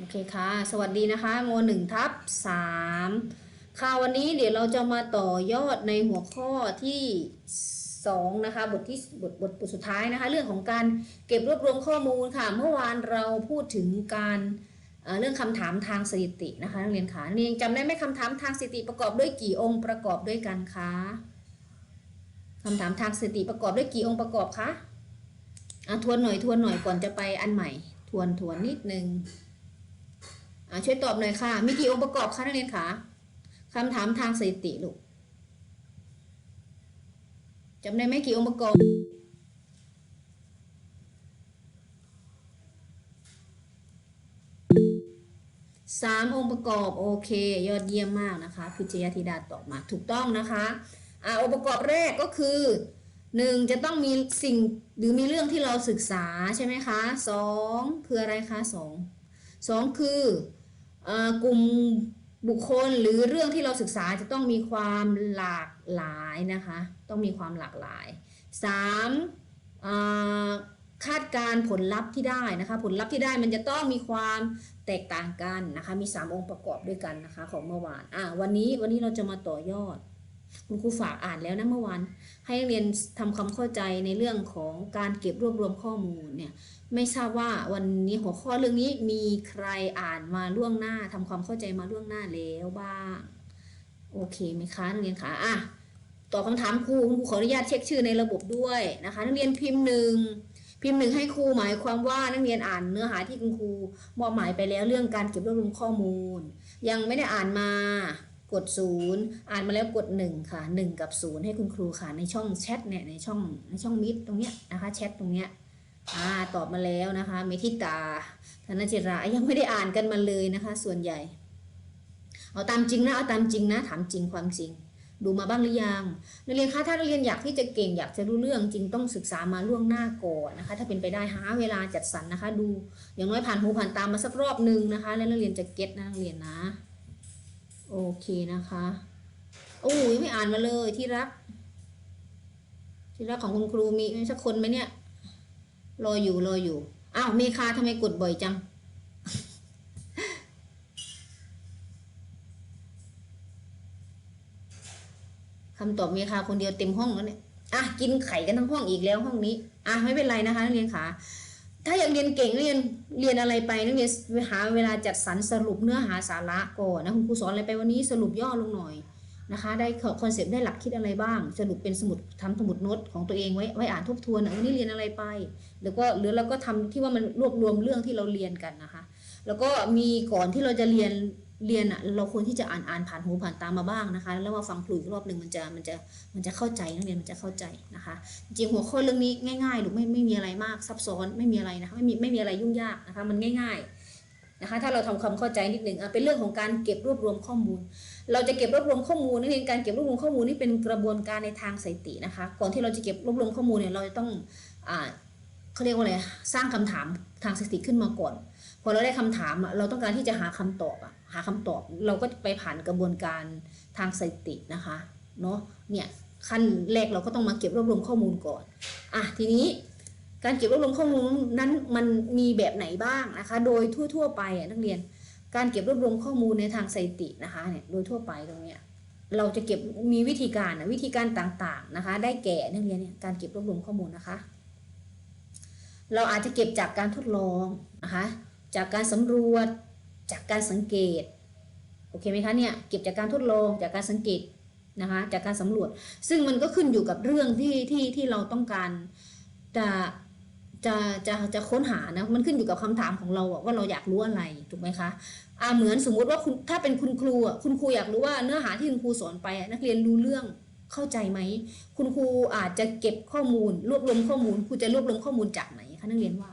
โอเคค่ะ สวัสดีนะคะโมหนึ่งทับสามค่ะวันนี้เดี๋ยวเราจะมาต่อยอดในหัวข้อที่สองนะคะบทที่บทบทบทสุดท้ายนะคะ เรื่องของการเก็บรวบรวมข้อมูลค่ะ เมื่อวานเราพูดถึงการเรื่องคำถามทางสถิตินะคะนักเรียนค่ะนักเรียนจำได้ไหมคำถามทางสถิติประกอบด้วยกี่องค์ประกอบด้วยกันคะคำถามทางสถิติประกอบด้วยกี่องค์ประกอบคะอะทวนหน่อยทวนหน่อยก่อนจะไปอันใหม่ ทวนทวนนิดนึง ช่วยตอบหน่อยค่ะ มีกี่องค์ประกอบคะนักเรียนคะคำถามทางสถิติลูกจำได้ไหมกี่องค์ประกอบสามองค์ประกอบโอเค ยอดเยี่ยมมากนะคะพิชยธิดาตอบมาถูกต้องนะคะอ่าองค์ประกอบแรกก็คือหนึ่งจะต้องมีสิ่งหรือมีเรื่องที่เราศึกษาใช่ไหมคะสองคืออะไรคะสองสองคือ กลุ่มบุคคลหรือเรื่องที่เราศึกษาจะต้องมีความหลากหลายนะคะ ต้องมีความหลากหลายสามคาดการ์ผลลัพธ์ที่ได้นะคะ ผลลัพธ์ที่ได้มันจะต้องมีความแตกต่างกันนะคะ มี 3 องค์ประกอบด้วยกันนะคะ ของเมื่อวานอะวันนี้วันนี้เราจะมาต่อยอด คุณครูฝากอ่านแล้วนะเมื่อวานให้นักเรียนทำความเข้าใจในเรื่องของการเก็บรวบรวมข้อมูลเนี่ยไม่ทราบว่าวันนี้หัวข้อเรื่องนี้มีใครอ่านมาล่วงหน้าทำความเข้าใจมาล่วงหน้าแล้วบ้าง โอเคไหมคะนักเรียนคะอะตอบคำถามครูคุณครูขออนุญาตเช็คชื่อในระบบด้วยนะคะนักเรียนพิมพ์หนึ่งพิมพ์หนึ่งให้ครูหมายความว่านักเรียนอ่านเนื้อหาที่คุณครูมอบหมายไปแล้วเรื่องการเก็บรวบรวมข้อมูล ยังไม่ได้อ่านมา กดศูนย์อ่านมาแล้วกดหนึ่งค่ะหนึ่งกับศูนย์ให้คุณครูค่ะในช่องแชทเนี่ยในช่องในช่องมิดตรงเนี้ยนะคะแชทตรงเนี้ยอ่าตอบมาแล้วนะคะเมธิตาธนจิรายังไม่ได้อ่านกันมาเลยนะคะ ส่วนใหญ่ เอาตามจริงนะเอาตามจริงนะถามจริงความจริง ดูมาบ้างหรือยังนักเรียนคะถ้านักเรียนอยากที่จะเก่งอยากจะรู้เรื่องจริงต้องศึกษามาล่วงหน้าก่อนนะคะ ถ้าเป็นไปได้หาเวลาจัดสรรนะคะ ดูอย่างน้อยผ่านหูผ่านตามมาสักรอบหนึ่งนะคะ แล้วนักเรียนจะเก็ตนะนักเรียนนะ โอเคนะคะโอ้ยไม่อ่านมาเลยที่รัก ที่รักของคุณครูมีสักคนไหมเนี่ย รออยู่รออยู่อ้าวเมคาทำไมกดบ่อยจัง คำตอบเมคาคนเดียวเต็มห้องแล้วเนี่ยอะกินไข่กันทั้งห้องอีกแล้วห้องนี้ อะไม่เป็นไรนะคะนักเรียนขา ถ้าอยากเรียนเก่งเรียนเรียนอะไรไปนักเรียนหาเวลาจัดสรรสรุปเนื้อหาสาระก่อนนะคุณครูสอนอะไรไปวันนี้สรุปย่อลงหน่อยนะคะ ได้คอนเซปต์ได้หลักคิดอะไรบ้าง สรุปเป็นสมุดทำสมุดโน้ตของตัวเองไว้ไว้อ่านทบทวนอะวันนี้เรียนอะไรไปแล้วก็หรือเราก็ทำที่ว่ามันรวบรวมเรื่องที่เราเรียนกันนะคะ แล้วก็มีก่อนที่เราจะเรียน เรียนอะเราควรที่จะอ่านอ่านผ่านหูผ่านตามาบ้างนะคะ แล้วมาฟังครูอีกรอบหนึ่งมันจะมันจะมันจะเข้าใจนักเรียนมันจะเข้าใจนะคะ จริงหัวข้อเรื่องนี้ง่ายๆหรือไม่ไม่มีอะไรมากซับซ้อนไม่มีอะไรนะคะไม่มีไม่มีอะไรยุ่งยากนะคะมันง่ายๆนะคะถ้าเราทำความเข้าใจนิดหนึ่งอะเป็นเรื่องของการเก็บรวบรวมข้อมูล เราจะเก็บรวบรวมข้อมูลนักเรียนการเก็บรวบรวมข้อมูลนี่เป็นกระบวนการในทางสถิตินะคะ ก่อนที่เราจะเก็บรวบรวมข้อมูลเนี่ยเราจะต้องอ่าเขาเรียกว่าอะไรสร้างคำถามทางสถิติขึ้นมาก่อนพอเราได้คำถามอะเราต้องการที่จะหาคำตอบอะ หาคำตอบเราก็ไปผ่านกระบวนการทางสถิตินะคะเนาะเนี่ยขั้นแรกเราก็ต้องมาเก็บรวบรวมข้อมูลก่อนอะทีนี้การเก็บรวบรวมข้อมูลนั้นมันมีแบบไหนบ้างนะคะ โดยทั่ว ๆ ไปนักเรียน การเก็บรวบรวมข้อมูลในทางสถิตินะคะเนี่ยโดยทั่วไปตรงเนี้ยเราจะเก็บมีวิธีการนะวิธีการต่างๆนะคะ ได้แก่นักเรียนเนี่ยการเก็บรวบรวมข้อมูลนะคะ เราอาจจะเก็บจากการทดลองนะคะ จากการสำรวจ จากการสังเกตโอเคไหมคะเนี่ยเก็บจากการทดลองจากการสังเกตนะคะจากการสำรวจ ซึ่งมันก็ขึ้นอยู่กับเรื่องที่ที่ที่เราต้องการจะจะจะจะค้นหานะมันขึ้นอยู่กับคำถามของเราว่าเราอยากรู้อะไรถูกไหมคะอ่าเหมือนสมมุติว่าคุณถ้าเป็นคุณครูอะคุณครูอยากรู้ว่าเนื้อหาที่คุณครูสอนไปนักเรียนรู้เรื่องเข้าใจไหมคุณครูอาจจะเก็บข้อมูล รวบรวมข้อมูลครูจะรวบรวมข้อมูลจากไหนคะนักเรียนว่า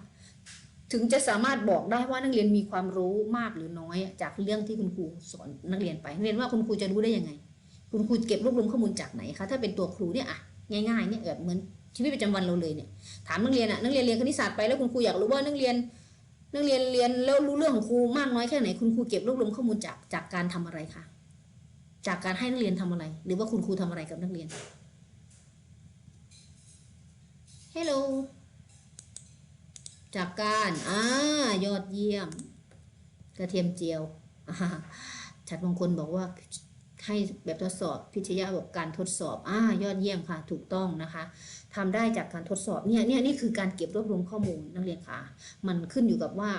ถึงจะสามารถบอกได้ว่านักเรียนมีความรู้มากหรือน้อย จากเรื่องที่คุณครูสอนนักเรียนไปนักเรียนว่าคุณครูจะรู้ได้ยังไง คุณครูเก็บรวบรวมข้อมูลจากไหนคะถ้าเป็นตัวครูเนี่ยอะง่ายๆเนี่ยแบบเหมือนชีวิตประจำวันเราเลยเนี่ยถามนักเรียนอะนักเรียนเรียนคณิตศาสตร์ไปแล้วคุณครูอยากรู้ว่านักเรียน นักเรียนเรียนแล้วรู้เรื่องของครูมากน้อยแค่ไหนคุณครูเก็บรวบรวมข้อมูลจากจากการทำอะไรคะจากการให้นักเรียนทำอะไร หรือว่าคุณครูทำอะไรกับนักเรียน Hello จากการอ่ายอดเยี่ยม กระเทียมเจียวอ่าชัดมงคลบอกว่าให้แบบทดสอบพิชยะบอกการทดสอบอ่ายอดเยี่ยมค่ะถูกต้องนะคะทำได้จากการทดสอบเนี่ยเนี่ยนี่คือการเก็บรวบรวมข้อมูลนักเรียนค่ะ มันขึ้นอยู่กับว่า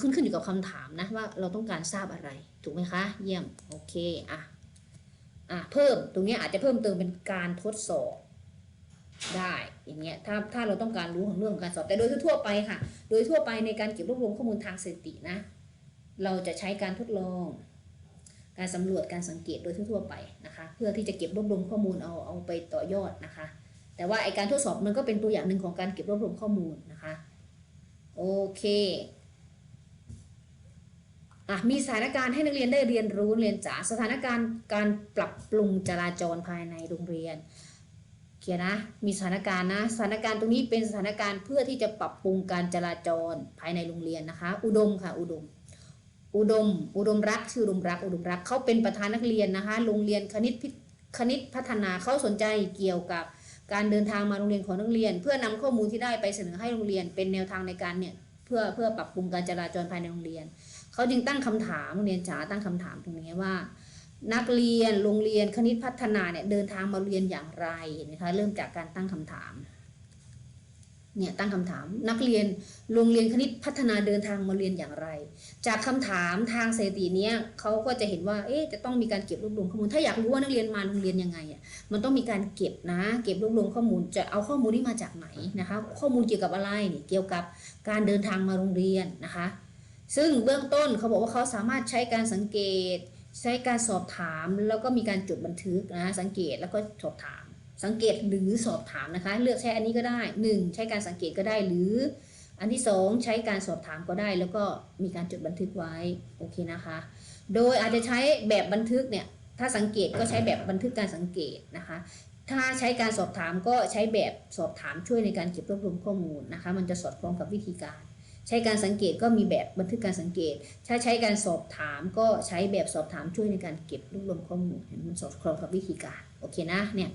ขึ้นขึ้นอยู่กับคำถามนะว่าเราต้องการทราบอะไรถูกไหมคะ เยี่ยมโอเคอะอะเพิ่มตรงนี้อาจจะเพิ่มเติมเป็นการทดสอบ ได้อย่างเงี้ยถ้าถ้าเราต้องการรู้ของเรื่องของการสอบแต่โดยทั่วไปค่ะ โดยทั่วไปในการเก็บรวบรวมข้อมูลทางสถิตินะ เราจะใช้การทดลอง การสำรวจการสังเกตโดยทั่วไปนะคะ เพื่อที่จะเก็บรวบรวมข้อมูลเอาเอาไปต่อยอดนะคะ แต่ว่าไอการทดสอบมันก็เป็นตัวอย่างหนึ่งของการเก็บรวบรวมข้อมูลนะคะโอเคอะมีสถานการณ์ให้นักเรียนได้เรียนรู้เรียนจ๋าสถานการณ์การปรับปรุงจราจรภายในโรงเรียน เขียนนะมีสถานการณ์นะสถานการณ์ตรงนี้เป็นสถานการณ์เพื่อที่จะปรับปรุงการจราจรภายในโรงเรียนนะคะ อุดมค่ะอุดม อุดม อุดมรักชื่ออุดมรักอุดมรักเขาเป็นประธานนักเรียนนะคะ โรงเรียนคณิตพิคณิตพัฒนาเขาสนใจเกี่ยวกับการเดินทางมาโรงเรียนของนักเรียน เพื่อนำข้อมูลที่ได้ไปเสนอให้โรงเรียน เป็นแนวทางในการเนี่ยเพื่อเพื่อปรับปรุงการจราจรภายในโรงเรียนเขาจึงตั้งคำถามโรงเรียนจ๋าตั้งคำถามตรงนี้ว่า นักเรียนโรงเรียนคณิตพัฒนาเนี่ยเดินทางมาเรียนอย่างไรเห็นไหมคะเริ่มจากการตั้งคำถามเนี่ยตั้งคำถามนักเรียนโรงเรียนคณิตพัฒนาเดินทางมาเรียนอย่างไร จากคำถามทางสถิติเนี้ยเขาก็จะเห็นว่าเอ๊ะจะต้องมีการเก็บรวบรวมข้อมูล ถ้าอยากรู้ว่านักเรียนมาโรงเรียนยังไงอะมันต้องมีการเก็บนะ เก็บรวบรวมข้อมูลจะเอาข้อมูลนี้มาจากไหนนะคะ ข้อมูลเกี่ยวกับอะไรเนี่ยเกี่ยวกับการเดินทางมาโรงเรียนนะคะ ซึ่งเบื้องต้นเขาบอกว่าเขาสามารถใช้การสังเกต ใช้การสอบถามแล้วก็มีการจดบันทึกนะสังเกตแล้วก็สอบถาม สังเกตหรือสอบถามนะคะ เลือกใช้อันนี้ก็ได้ 1 ใช้การสังเกตก็ได้หรือ อันที่ 2 ใช้การสอบถามก็ได้ แล้วก็มีการจดบันทึกไว้โอเคนะคะ โดยอาจจะใช้แบบบันทึกเนี่ยถ้าสังเกตก็ใช้แบบบันทึกการสังเกตนะคะ ถ้าใช้การสอบถามก็ใช้แบบสอบถามช่วยในการเก็บรวบรวมข้อมูลนะคะ มันจะสอดคล้องกับวิธีการ ใช้การสังเกตก็มีแบบบันทึกการสังเกต ถ้าใช้การสอบถามก็ใช้แบบสอบถามช่วยในการเก็บรวบรวมข้อมูลเห็นมันสอดคล้องกับวิธีการโอเคนะเนี่ย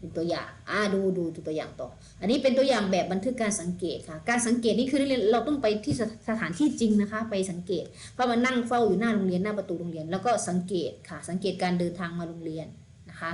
เป็นตัวอย่างอ่าดูดูตัวอย่างต่อ อันนี้เป็นตัวอย่างแบบบันทึกการสังเกตค่ะ การสังเกตนี่คือเราต้องไปที่สสถานที่จริงนะคะ ไปสังเกต เพราะมันนั่งเฝ้าอยู่หน้าโรงเรียนหน้าประตูโรงเรียน แล้วก็สังเกตค่ะ สังเกตการเดินทางมาโรงเรียนนะคะ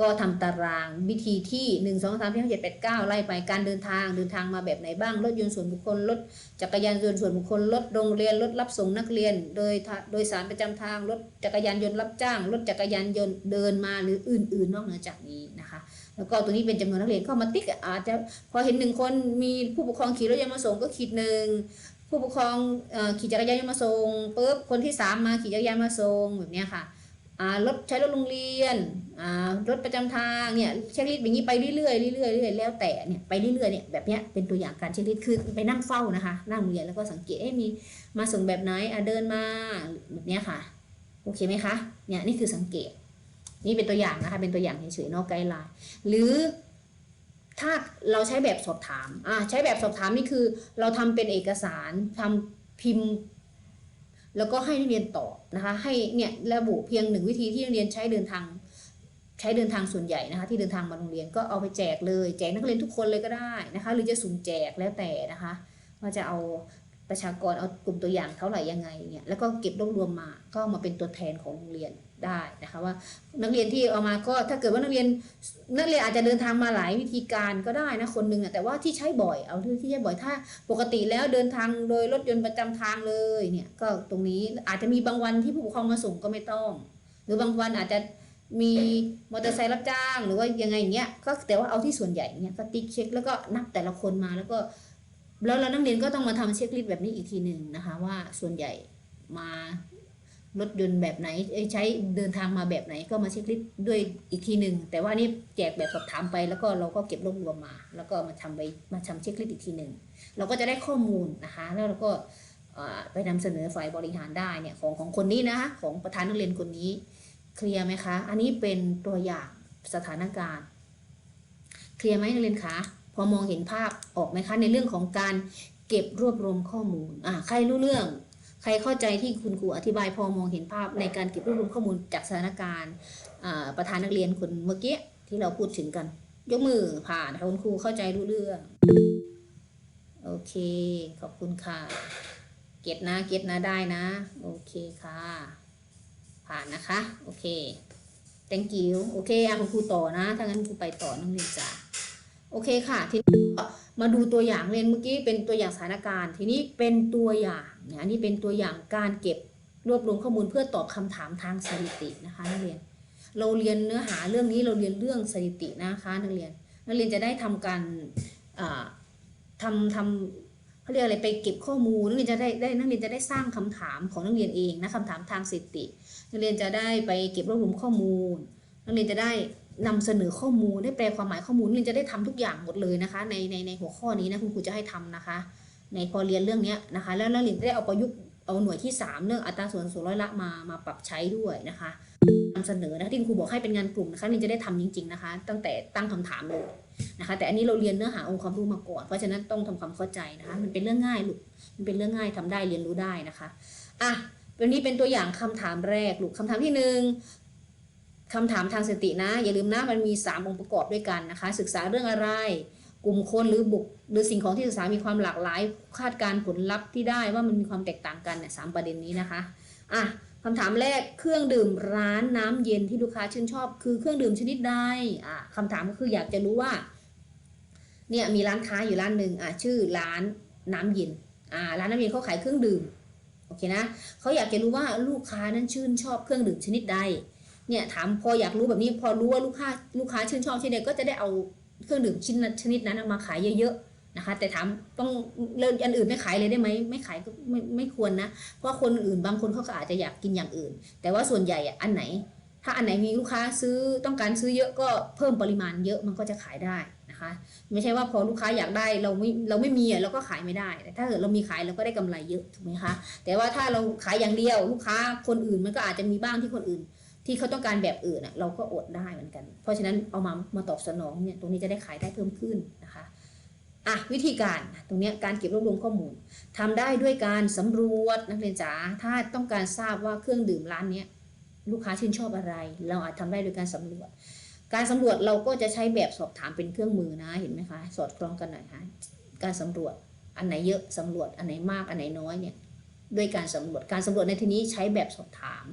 ก็ทำตารางวิธีที่ 1 2 3 4 5 7 8 9 ไล่ไปการเดินทางเดินทางมาแบบไหนบ้าง รถยนต์ส่วนบุคคล รถจักรยานยนต์ส่วนบุคคล รถโรงเรียน รถรับส่งนักเรียน โดยทาโดยสารประจำทาง รถจักรยานยนต์รับจ้าง รถจักรยานยนต์เดินมาหรืออื่น ๆ นอกเหนือจากนี้นะคะ แล้วก็ตัวนี้เป็นจำนวนนักเรียนเข้ามาติ๊กอาจจะพอเห็นหนึ่งคนมีผู้ปกครองขี่รถยนต์มาส่งก็ขีดหนึ่งผู้ปกครองขี่จักรยานยนต์มาส่งปุ๊บคนที่สามมาขี่จักรยานมาส่งแบบนี้ค่ะ รถใช้รถโรงเรียนรถประจำทางเนี่ยเช็คลิสต์แบบนี้ไปเรื่อยๆเรื่อยๆเรื่อยๆแล้วแต่เนี่ยไปเรื่อยๆเนี่ยแบบเนี้ยเป็นตัวอย่างการเช็คลิสต์คือไปนั่งเฝ้านะคะ นั่งเรียนแล้วก็สังเกตเอ๊ะมีมาส่งแบบไหนอะเดินมาแบบเนี้ยค่ะโอเคไหมคะเนี่ยนี่คือสังเกต นี่เป็นตัวอย่างนะคะเป็นตัวอย่างเฉยๆนอกไกด์ไลน์หรือถ้าเราใช้แบบสอบถามอ่าใช้แบบสอบถามนี่คือ เราทำเป็นเอกสารทำพิมพ์ แล้วก็ให้นักเรียนตอบนะคะ ให้เนี่ยระบุเพียงหนึ่งวิธีที่นักเรียนใช้เดินทางใช้เดินทางส่วนใหญ่นะคะที่เดินทางมาโรงเรียนก็เอาไปแจกเลย แจกนักเรียนทุกคนเลยก็ได้นะคะ หรือจะสุ่มแจกแล้วแต่นะคะ ว่าจะเอาประชากรเอากลุ่มตัวอย่างเท่าไหร่ยังไงเนี่ยแล้วก็เก็บรวบรวมมาก็มาเป็นตัวแทนของโรงเรียน ได้นะคะว่านักเรียนที่เอามาก็ถ้าเกิดว่านักเรียนนักเรียนอาจจะเดินทางมาหลายวิธีการก็ได้นะคนหนึ่งอะแต่ว่าที่ใช้บ่อยเอาที่ที่ใช้บ่อยถ้าปกติแล้วเดินทางโดยรถยนต์ประจำทางเลยเนี่ยก็ตรงนี้อาจจะมีบางวันที่ผู้ปกครองมาส่งก็ไม่ต้อง หรือบางวันอาจจะมีมอเตอร์ไซค์รับจ้างหรือว่ายังไงอย่างเงี้ยก็แต่ว่าเอาที่ส่วนใหญ่เนี่ยก็ติ๊กเช็คแล้วก็นับแต่ละคนมาแล้วก็แล้วเรานักเรียนก็ต้องมาทำเช็คลิสต์แบบนี้อีกทีหนึ่งนะคะว่าส่วนใหญ่มา รถยนต์แบบไหนเอ้ยใช้เดินทางมาแบบไหนก็มาเช็คลิสต์ด้วยอีกทีหนึ่งแต่ว่านี่แจกแบบสอบถามไปแล้วก็เราก็เก็บรวบรวมมา แล้วก็มาทำไปมาทำเช็คลิสต์อีกทีหนึ่งเราก็จะได้ข้อมูลนะคะแล้วเราก็ไปนำเสนอฝ่ายบริหารได้เนี่ยของของคนนี้นะคะของประธานนักเรียนคนนี้เคลียร์ไหมคะ อันนี้เป็นตัวอย่างสถานการณ์เคลียร์ไหมนักเรียนคะพอมองเห็นภาพออกไหมคะในเรื่องของการเก็บรวบรวมข้อมูลอ่าใครรู้เรื่อง ใครเข้าใจที่คุณครูอธิบายพอมองเห็นภาพในการเก็บรวบรวมข้อมูลจากสถานการณ์ประธานนักเรียนคนเมื่อกี้ที่เราพูดถึงกัน ยกมือผ่านค่ะคุณครูเข้าใจรู้เรื่องโอเค ขอบคุณค่ะ เก็ตนะเก็ตนะได้นะ โอเคค่ะ ผ่านนะคะ โอเค thank you โอเคอะคุณครูต่อนะ ถ้างั้นครูไปต่อนักเรียนจ้า โอเคค่ะ ทีนี้มาดูตัวอย่างเรียนเมื่อกี้เป็นตัวอย่างสถานการณ์ ทีนี้เป็นตัวอย่างเนี่ยอันนี้เป็นตัวอย่างการเก็บรวบรวมข้อมูลเพื่อตอบคำถามทางสถิตินะคะนักเรียน เราเรียนเนื้อหาเรื่องนี้เราเรียนเรื่องสถิตินะคะนักเรียน นักเรียนจะได้ทำการอ่าทำทำเขาเรียกอะไรไปเก็บข้อมูลนักเรียนจะได้ได้นักเรียนจะได้สร้างคำถามของนักเรียนเองนะคำถามทางสถิติ นักเรียนจะได้ไปเก็บรวบรวมข้อมูล นักเรียนจะได้ นำเสนอข้อมูลได้แปลความหมายข้อมูลนักเรียนจะได้ทำทุกอย่างหมดเลยนะคะ ในในในหัวข้อนี้นะคุณครูจะให้ทำนะคะ ในพอเรียนเรื่องนี้นะคะ แล้วนักเรียนจะได้เอาประยุกต์เอาหน่วยที่ 3 เรื่องอัตราส่วนส่วนร้อยละมามาปรับใช้ด้วยนะคะนำเสนอนะที่คุณครูบอกให้เป็นงานกลุ่มนะคะนักเรียนจะได้ทำจริง ๆนะคะ ตั้งแต่ตั้งคำถามเลยนะคะ แต่อันนี้เราเรียนเนื้อหาองค์ความรู้มาก่อนเพราะฉะนั้นต้องทำความเข้าใจนะคะ มันเป็นเรื่องง่ายลูกมันเป็นเรื่องง่ายทำได้เรียนรู้ได้นะคะอะวันนี้เป็นตัวอย่างคำถามแรกลูกคำถามที่หนึ่ง คำถามทางสตินะ อย่าลืมนะมันมี 3 องค์ประกอบด้วยกันนะคะ ศึกษาเรื่องอะไร กลุ่มคนหรือบุคหรือสิ่งของที่ศึกษามีความหลากหลาย คาดการณ์ผลลัพธ์ที่ได้ว่ามันมีความแตกต่างกันเนี่ยสามประเด็นนี้นะคะอะคำถามแรกเครื่องดื่มร้านน้ำเย็นที่ลูกค้าชื่นชอบ คือเครื่องดื่มชนิดใดอะคำถามก็คืออยากจะรู้ว่าเนี่ยมีร้านค้าอยู่ร้านหนึ่งอะชื่อร้านน้ำเย็นอ่าร้านน้ำเย็นเขาขายเครื่องดื่มโอเคนะเขาอยากจะรู้ว่าลูกค้านั้นชื่นชอบเครื่องดื่มชนิดใด เนี่ยถามพออยากรู้แบบนี้พอรู้ว่าลูกค้าลูกค้าชื่นชอบชนิดใดก็จะได้เอาเครื่องดื่มชิ้นชนิดนั้นมาขายเยอะๆนะคะ แต่ถามต้องเลิกอันอื่นไม่ขายเลยได้ไหมไม่ขายก็ไม่ไม่ควรนะ เพราะคนอื่นบางคนเขาก็อาจจะอยากกินอย่างอื่น แต่ว่าส่วนใหญ่อันไหน ถ้าอันไหนมีลูกค้าซื้อต้องการซื้อเยอะก็เพิ่มปริมาณเยอะมันก็จะขายได้นะคะ ไม่ใช่ว่าพอลูกค้าอยากได้เราไม่เราไม่มีอะเราก็ขายไม่ได้ แต่ถ้าเกิดเรามีขายเราก็ได้กำไรเยอะถูกไหมคะแต่ว่าถ้าเราขายอย่างเดียวลูกค้าคนอื่นมันก็อาจจะมีบ้างที่คนอื่น ที่เขาต้องการแบบอื่นอะเราก็อดได้เหมือนกัน เพราะฉะนั้นเอามามาตอบสนองเนี่ยตรงนี้จะได้ขายได้เพิ่มขึ้นนะคะอะวิธีการตรงนี้การเก็บรวบรวมข้อมูลทำได้ด้วยการสำรวจนักเรียนจ๋าถ้าต้องการทราบว่าเครื่องดื่มร้านนี้ลูกค้าชื่นชอบอะไร เราอาจทำได้โดยการสำรวจ การสำรวจเราก็จะใช้แบบสอบถามเป็นเครื่องมือนะเห็นไหมคะสอดคล้องกันหน่อยคะการสำรวจอันไหนเยอะสำรวจอันไหนมากอันไหนน้อยเนี่ยด้วยการสำรวจการสำรวจในที่นี้ใช้แบบสอบถาม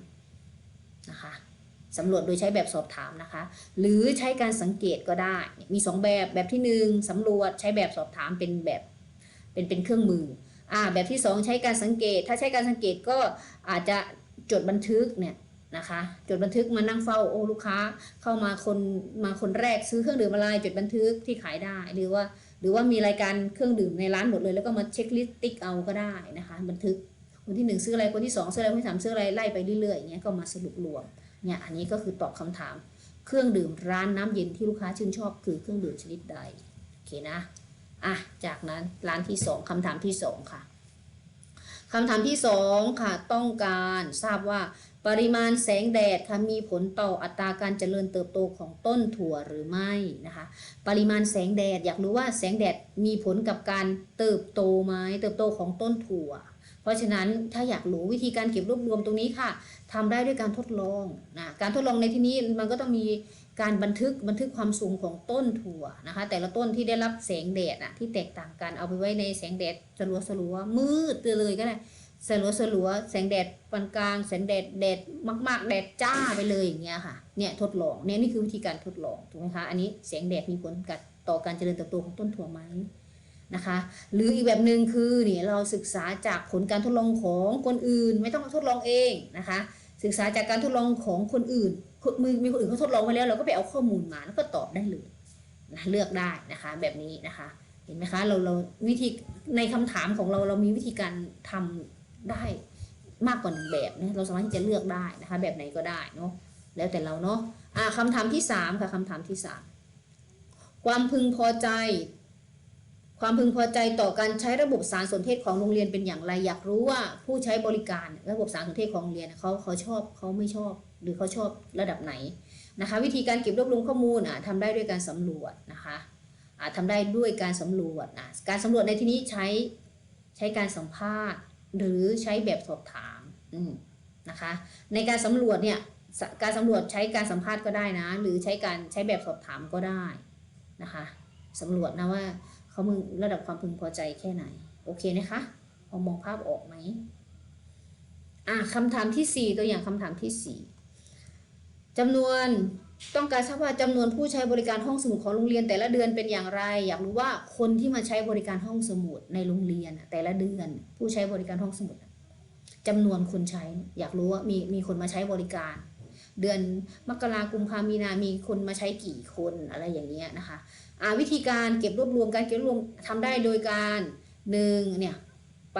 นะคะสำรวจโดยใช้แบบสอบถามนะคะ หรือใช้การสังเกตก็ได้ มีสองแบบแบบที่หนึ่งสำรวจใช้แบบสอบถามเป็นแบบเป็นเป็นเครื่องมืออ่าแบบที่สองใช้การสังเกต ถ้าใช้การสังเกตก็อาจจะจดบันทึกเนี่ยนะคะ จดบันทึกมานั่งเฝ้าโอ้ลูกค้าเข้ามาคนมาคนแรกซื้อเครื่องดื่มอะไรจดบันทึกที่ขายได้หรือว่า หรือว่ามีรายการเครื่องดื่มในร้านหมดเลย แล้วก็มาเช็คลิสต์ติ๊กเอาก็ได้นะคะ บันทึก คนที่หนึ่งซื้ออะไรคนที่สองซื้ออะไรคนที่สามซื้ออะไรไล่ไปเรื่อยๆอย่างเงี้ยก็มาสรุปรวมเนี่ยอันนี้ก็คือตอบคำถาม เครื่องดื่มร้านน้ำเย็นที่ลูกค้าชื่นชอบคือเครื่องดื่มชนิดใดโอเคนะอะจากนั้นร้านที่สองคำถามที่สองค่ะคำถามที่สองค่ะต้องการทราบว่าปริมาณแสงแดดค่ะมีผลต่ออัตราการเจริญเติบโตของต้นถั่วหรือไม่นะคะปริมาณแสงแดดอยากรู้ว่าแสงแดดมีผลกับการเติบโตไหมเติบโตของต้นถั่ว เพราะฉะนั้นถ้าอยากรู้วิธีการเก็บรวบรวมตรงนี้ค่ะทำได้ด้วยการทดลองนะการทดลองในที่นี้มันก็ต้องมีการบันทึกบันทึกความสูงของต้นถั่วนะคะ แต่ละต้นที่ได้รับแสงแดดอะที่แตกต่างกันเอาไปไว้ในแสงแดดสลัวสลัวมืดเลยก็ได้สลัวสลัวแสงแดดปานกลางแสงแดดแดดมาก ๆ แดดจ้าไปเลยอย่างเงี้ยค่ะเนี่ยทดลองเนี่ยนี่คือวิธีการทดลองถูกไหมคะอันนี้แสงแดดมีผลกับต่อการเจริญเติบโตของต้นถั่วไหม นะคะ หรืออีกแบบหนึ่งคือเนี่ยเราศึกษาจากผลการทดลองของคนอื่น ไม่ต้องทดลองเองนะคะ ศึกษาจากการทดลองของคนอื่นมือมีคนอื่นเขาทดลองไว้แล้ว เราก็ไปเอาข้อมูลมาแล้วก็ตอบได้เลยนะเลือกได้นะคะแบบนี้นะคะ เห็นไหมคะเราเราวิธีในคำถามของเราเรามีวิธีการทำได้มากกว่าหนึ่งแบบนะเราสามารถที่จะเลือกได้นะคะ แบบไหนก็ได้เนาะแล้วแต่เราเนาะอ่าคำถามที่สามค่ะคำถามที่สามความพึงพอใจ ความพึงพอใจต่อการใช้ระบบสารสนเทศของโรงเรียนเป็นอย่างไร อยากรู้ว่าผู้ใช้บริการระบบสารสนเทศของโรงเรียนเขาเขาชอบเขาไม่ชอบ หรือเขาชอบระดับไหนนะคะ วิธีการเก็บรวบรวมข้อมูลอะทำได้ด้วยการสำรวจนะคะอาจทำได้ด้วยการสำรวจนะการสำรวจในที่นี้ใช้ใช้การสัมภาษณ์ หรือใช้แบบสอบถามนะคะ ในการสำรวจเนี่ยการสำรวจใช้การสัมภาษณ์ก็ได้นะ หรือใช้การใช้แบบสอบถามก็ได้นะคะสำรวจนะว่า เขามึงระดับความพึงพอใจแค่ไหน โอเคนะคะพอมองภาพออกไหมอะคำถามที่สี่ตัวอย่างคำถามที่สี่จำนวนต้องการทราบว่าจำนวนผู้ใช้บริการห้องสมุดของโรงเรียน แต่ละเดือนเป็นอย่างไร อยากรู้ว่าคนที่มาใช้บริการห้องสมุดในโรงเรียนแต่ละเดือน ผู้ใช้บริการห้องสมุดอะจำนวนคนใช้ อยากรู้ว่ามีมีคนมาใช้บริการ เดือนมกรากุมภามีนามีคนมาใช้กี่คนอะไรอย่างเงี้ยนะคะ วิธีการเก็บรวบรวมการเก็บรวบรวมทำได้โดยการหนึ่งเนี่ยไป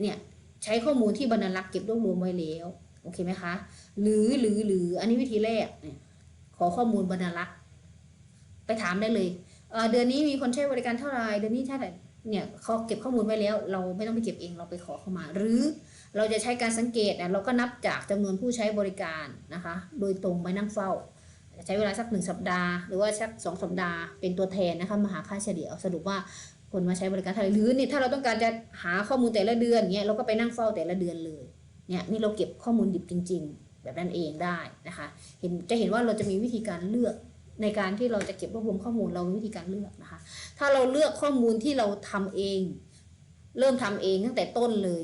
เนี่ยใช้ข้อมูลที่บรรลักษ์เก็บรวบรวมไว้แล้วโอเคไหมคะหรือหรือหรืออันนี้วิธีแรกเนี่ยขอข้อมูลบรรลักษ์ไปถามได้เลยเเดือนนี้มีคนใช้บริการเท่าไหร่เดือนนี้เท่าไหร่เนี่ยเขาเก็บข้อมูลไว้แล้ว เราไม่ต้องไปเก็บเองเราไปขอเข้ามา หรือเราจะใช้การสังเกตนะเราก็นับจากจำนวนผู้ใช้บริการนะคะ โดยตรงไปนั่งเฝ้า ใช้เวลาสักหนึ่งสัปดาห์หรือว่าสักสองสัปดาห์เป็นตัวแทนนะคะมาหาค่าเฉลี่ยสรุปว่าคนมาใช้บริการเท่าไหร่หรือนี่ถ้าเราต้องการจะหาข้อมูลแต่ละเดือนเงี้ยเราก็ไปนั่งเฝ้าแต่ละเดือนเลยเนี่ยนี่เราเก็บข้อมูลดิบจริง ๆ แบบนั้นเองได้นะคะเห็นจะเห็นว่าเราจะมีวิธีการเลือกในการที่เราจะเก็บรวบรวมข้อมูลเรามีวิธีการเลือกนะคะ ถ้าเราเลือกข้อมูลที่เราทำเอง เริ่มทำเองตั้งแต่ต้นเลย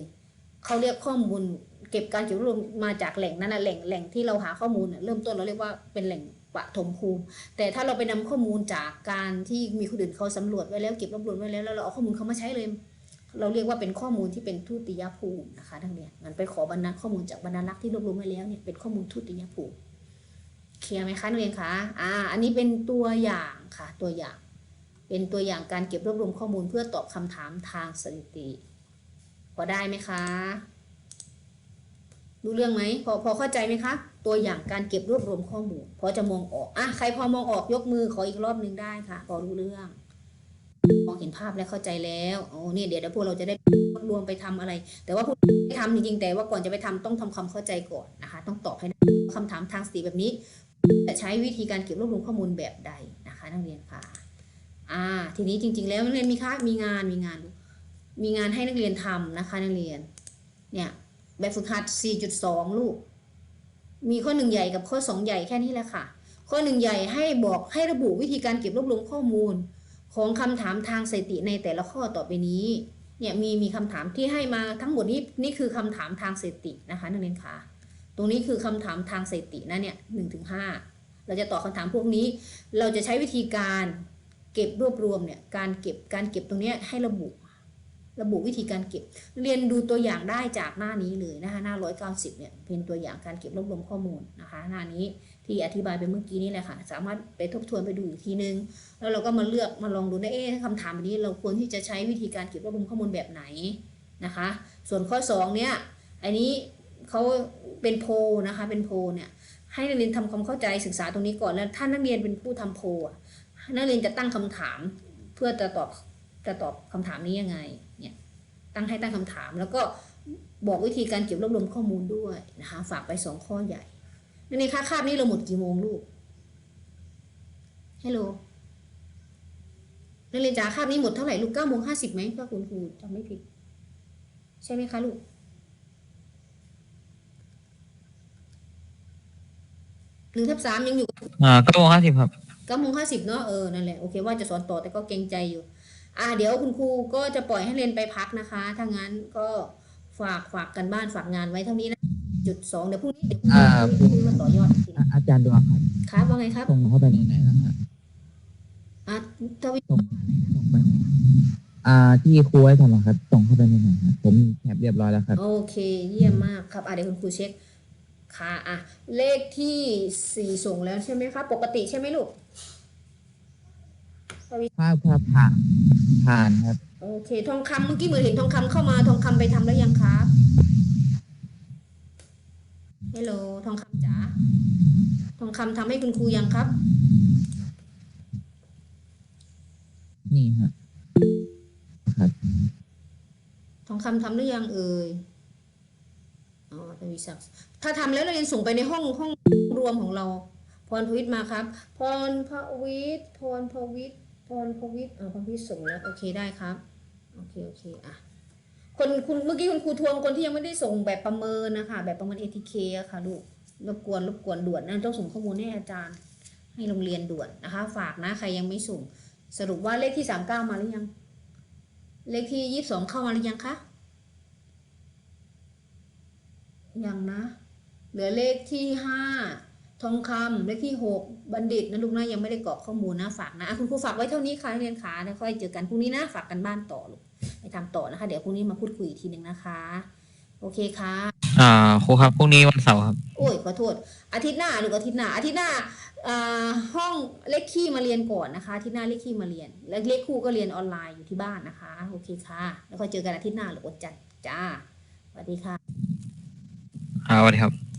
เขาเรียกข้อมูล เก็บการเก็บรวบรวมมาจากแหล่งนั้นนะแหล่งแหล่งที่เราหาข้อมูลเริ่มต้นเราเรียกว่าเป็นแหล่ง ปฐมภูมิ แต่ถ้าเราไปนำข้อมูลจากการที่มีคนอื่นเขาสำรวจไว้แล้วเก็บรวบรวมไว้แล้วแล้วเราเอาข้อมูลเขามาใช้เลย เราเรียกว่าเป็นข้อมูลที่เป็นทุติยภูมินะคะทั้งเนี้ยมันไปขอบรรณาข้อมูลจากบรรณารักษ์ที่รวบรวมไว้แล้วเนี่ยเป็นข้อมูลทุติยภูมิเคลียร์ไหมคะนักเรียนคะอ่าอันนี้เป็นตัวอย่างค่ะตัวอย่าง เป็นตัวอย่างการเก็บรวบรวมข้อมูลเพื่อตอบคำถามทางสถิติพอได้ไหมคะรู้เรื่องไหมพอพอเข้าใจไหมคะ ตัวอย่างการเก็บรวบรวมข้อมูลพอจะมองออกอะใครพอมองออกยกมือขออีกรอบหนึ่งได้ค่ะพอรู้เรื่องมองเห็นภาพแล้วเข้าใจแล้วโอ้เนี่ยเดี๋ยวเดี๋ยวพวกเราจะได้รวบรวมไปทำอะไร แต่ว่าพวกไม่ทำจริงๆแต่ว่าก่อนจะไปทำต้องทำความเข้าใจก่อนนะคะ ต้องตอบให้ได้คำถามทางสติแบบนี้จะใช้วิธีการเก็บรวบรวมข้อมูลแบบใดนะคะ นักเรียนค่ะอ่า ทีนี้จริง ๆ แล้วนักเรียนมีคะมีงานมีงาน มีงานให้นักเรียนทำนะคะ นักเรียน เนี่ยแบบฝึกหัด 4.2 ลูก มีข้อหนึ่งใหญ่กับข้อสองใหญ่แค่นี้แหละค่ะ ข้อหนึ่งใหญ่ให้บอกให้ระบุวิธีการเก็บรวบรวมข้อมูล ของคำถามทางสถิติในแต่ละข้อต่อไปนี้เนี่ยมีมีคำถามที่ให้มาทั้งหมดนี้นี่คือคำถามทางสถิตินะคะนักเรียนคะตรงนี้คือคำถามทางสถิตินะเนี่ยหนึ่งถึงห้าเราจะตอบคำถามพวกนี้ เราจะใช้วิธีการเก็บรวบรวมเนี่ยการเก็บการเก็บตรงนี้ให้ระบุ ระบุวิธีการเก็บ เรียนดูตัวอย่างได้จากหน้านี้เลยนะคะหน้า 190 เนี่ยเป็นตัวอย่างการเก็บรวบรวมข้อมูลนะคะ หน้านี้ที่อธิบายไปเมื่อกี้นี้แหละค่ะ สามารถไปทบทวนไปดูอีกทีนึง แล้วเราก็มาเลือกมาลองดูนะเอ๊ะคำถามแบบนี้เราควรที่จะใช้วิธีการเก็บรวบรวมข้อมูลแบบไหนนะคะ ส่วนข้อ 2 เนี่ยอันนี้เขาเป็นโพลนะคะเป็นโพลเนี่ยให้นักเรียนทำความเข้าใจศึกษาตรงนี้ก่อนแล้วถ้านักเรียนเป็นผู้ทำโพลนักเรียนจะตั้งคำถามเพื่อจะตอบจะตอบคำถามนี้ยังไง ตั้งให้ตั้งคำถาม แล้วก็บอกวิธีการเก็บรวบรวมข้อมูลด้วยนะคะ ฝากไปสองข้อใหญ่นักเรียนคะคาบนี้เราหมดกี่โมงลูกฮัลโหลนักเรียนจ๋าคาบนี้หมดเท่าไหร่ลูกเก้าโมงห้าสิบไหมถ้าคุณครูจำไม่ผิด ใช่ไหมคะลูกหนึ่งทับสามยังอยู่อ่าเก้าโมงห้าสิบครับเก้าโมงห้าสิบเนาะเออนั่นแหละโอเคว่าจะสอนต่อแต่ก็เกรงใจอยู่ อ่าเดี๋ยวคุณครูก็จะปล่อยให้เรียนไปพักนะคะถ้างั้นก็ฝากฝากกันบ้านฝากงานไว้เท่านี้นะจุดสองเดี๋ยวพรุ่งนี้เดี๋ยวพรุ่งอ่านี้พรุ่งนี้มาต่อยอดอีกทีอ่าอาจารย์ดวงครับครับว่าไงครับส่งเข้าไปในไหนแล้วครับอะทวิส่งส่งไปในอ่าที่ครูให้ทำอะครับ ส่งเข้าไปในไหนครับผมแคปเรียบร้อยแล้วครับ โอเค เยี่ยมมากครับอะเดี๋ยวคุณครูเช็คค่ะอะเลขที่สี่ส่งแล้วใช่ไหมครับปกติใช่ไหมลูก ภาพภาพผ่านผ่านครับ โอเค ทองคำเมื่อกี้เหมือนเห็นทองคำเข้ามาทองคำไปทำแล้วยังครับฮัลโหลทองคำจ๋าทองคำทำให้คุณครูยังครับ นี่ฮะครับทองคำทำหรือยังเอ่ยอ๋อทวีศักดิ์ถ้าทำแล้วเราเรียนส่งไปในห้องห้องรวมของเรา พรพวิทย์มาครับ พรพวิทย์พรพวิทย์ พรพวิทย์อ่าพรพวิส่งแล้วโอเคได้ครับ โอเค โอเค อะ คนคุณเมื่อกี้คุณครูทวงคนที่ยังไม่ได้ส่งแบบประเมินนะคะ แบบประเมิน ATK อะค่ะลูก รบกวน รบกวนด่วนนะต้องส่งข้อมูลให้อาจารย์ ให้โรงเรียนด่วนนะคะ ฝากนะ ใครยังไม่ส่ง สรุปว่าเลขที่สามเก้ามาหรือยัง เลขที่ยี่สิบสองเข้ามาหรือยังคะ ยังนะ เหลือเลขที่ห้า ทองคำเลขที่หกบัณฑิตนะลูกนะยังไม่ได้กรอกข้อมูลนะฝากนะอะคุณครูฝากไว้เท่านี้ค่ะนักเรียนขาแล้วค่อยเจอกันพรุ่งนี้นะฝากกันบ้านต่อลูกไปทำต่อนะคะ เดี๋ยวพรุ่งนี้มาพูดคุยอีกทีหนึ่งนะคะ โอเคค่ะอ่าครูครับพรุ่งนี้วันเสาร์ครับโอ้ยขอโทษ อาทิตย์หน้าหรืออาทิตย์หน้าอาทิตย์หน้าอ่าห้องเลขขี้มาเรียนก่อนนะคะอาทิตย์หน้าเลขขี้มาเรียน แล้วเลขคู่ก็เรียนออนไลน์อยู่ที่บ้านนะคะโอเคค่ะ แล้วค่อยเจอกันอาทิตย์หน้าหรือวันจันทร์จ้าสวัสดีค่ะอ่าสวัสดีครับ